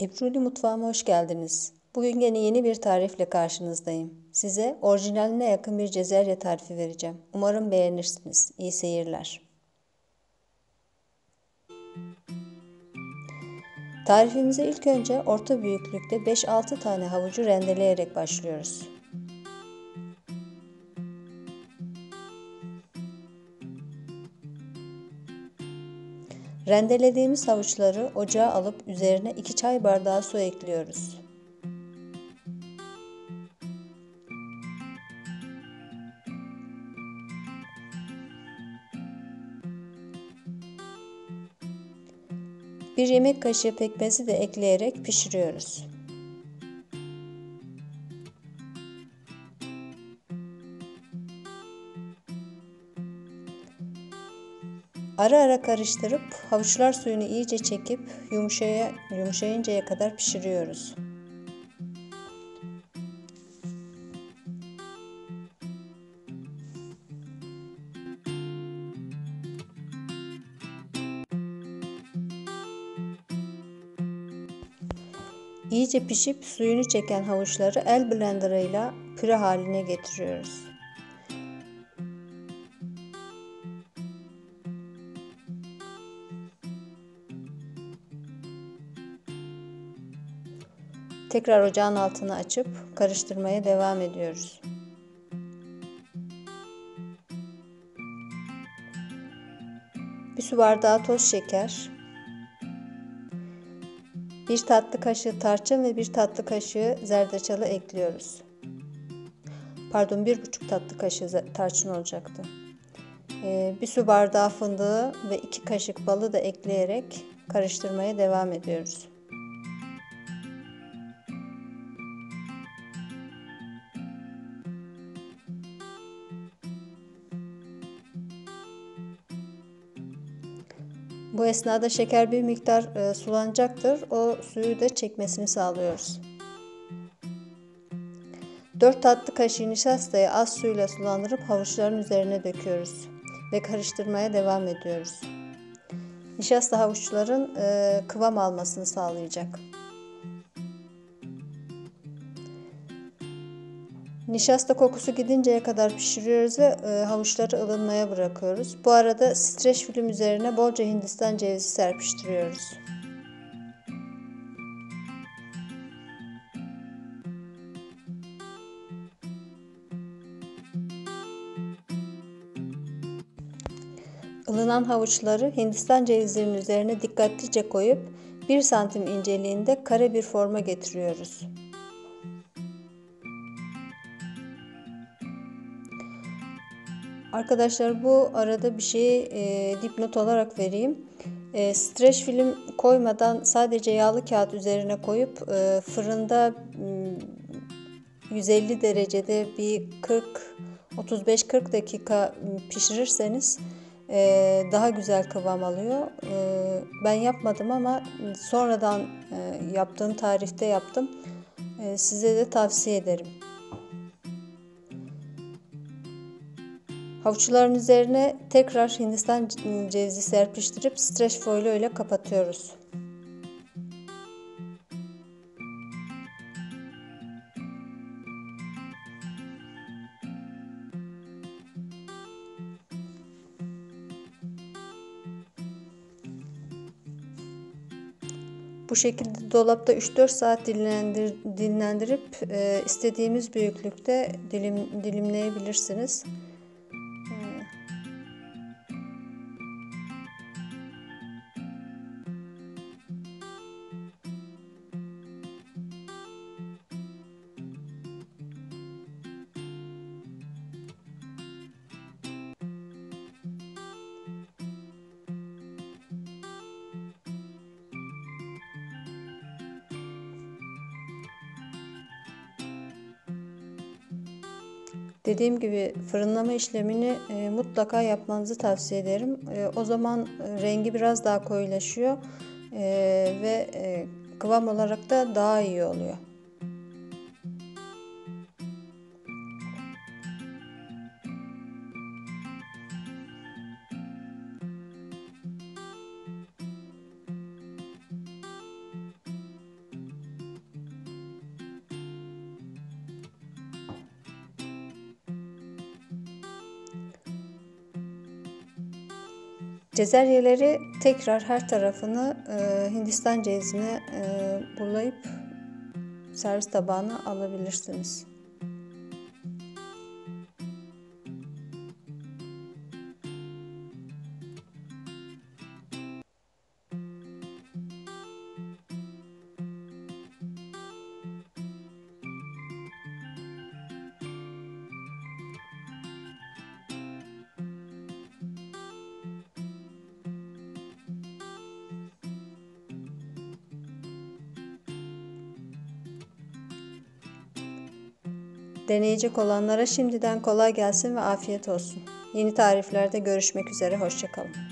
Ebruli mutfağıma hoş geldiniz. Bugün yine yeni bir tarifle karşınızdayım. Size orijinaline yakın bir cezerye tarifi vereceğim. Umarım beğenirsiniz. İyi seyirler. Tarifimize ilk önce orta büyüklükte 5-6 tane havucu rendeleyerek başlıyoruz. Rendelediğimiz havuçları ocağa alıp üzerine 2 çay bardağı su ekliyoruz. Bir yemek kaşığı pekmezi de ekleyerek pişiriyoruz. Ara ara karıştırıp havuçlar suyunu iyice çekip yumuşaya, yumuşayıncaya kadar pişiriyoruz. İyice pişip suyunu çeken havuçları el blenderıyla püre haline getiriyoruz. Tekrar ocağın altını açıp karıştırmaya devam ediyoruz. Bir su bardağı toz şeker, bir tatlı kaşığı tarçın ve bir tatlı kaşığı zerdeçalı ekliyoruz. Pardon bir buçuk tatlı kaşığı tarçın olacaktı. Ee, bir su bardağı fındığı ve iki kaşık balı da ekleyerek karıştırmaya devam ediyoruz. Bu esnada şeker bir miktar e, sulanacaktır. O suyu da çekmesini sağlıyoruz. 4 tatlı kaşığı nişastayı az suyla sulandırıp havuçların üzerine döküyoruz ve karıştırmaya devam ediyoruz. Nişasta havuçların e, kıvam almasını sağlayacak. Nişasta kokusu gidinceye kadar pişiriyoruz ve e, havuçları ılınmaya bırakıyoruz. Bu arada streç film üzerine bolca hindistan cevizi serpiştiriyoruz. Ilınan havuçları hindistan cevizlerinin üzerine dikkatlice koyup 1 santim inceliğinde kare bir forma getiriyoruz. Arkadaşlar bu arada bir şeyi e, dipnot olarak vereyim. E, streç film koymadan sadece yağlı kağıt üzerine koyup e, fırında e, 150 derecede bir 40 35-40 dakika pişirirseniz e, daha güzel kıvam alıyor. E, ben yapmadım ama sonradan e, yaptığım tarifte yaptım. E, size de tavsiye ederim. Havuçların üzerine tekrar Hindistan cevizi serpiştirip streç foil ile kapatıyoruz. Bu şekilde dolapta 3-4 saat dinlendir, dinlendirip e, istediğimiz büyüklükte dilim, dilimleyebilirsiniz. Dediğim gibi fırınlama işlemini e, mutlaka yapmanızı tavsiye ederim. E, o zaman e, rengi biraz daha koyulaşıyor e, ve e, kıvam olarak da daha iyi oluyor. Cezeryeleri tekrar her tarafını e, Hindistan cevizine e, bulayıp servis tabağına alabilirsiniz. Deneyecek olanlara şimdiden kolay gelsin ve afiyet olsun. Yeni tariflerde görüşmek üzere, hoşçakalın.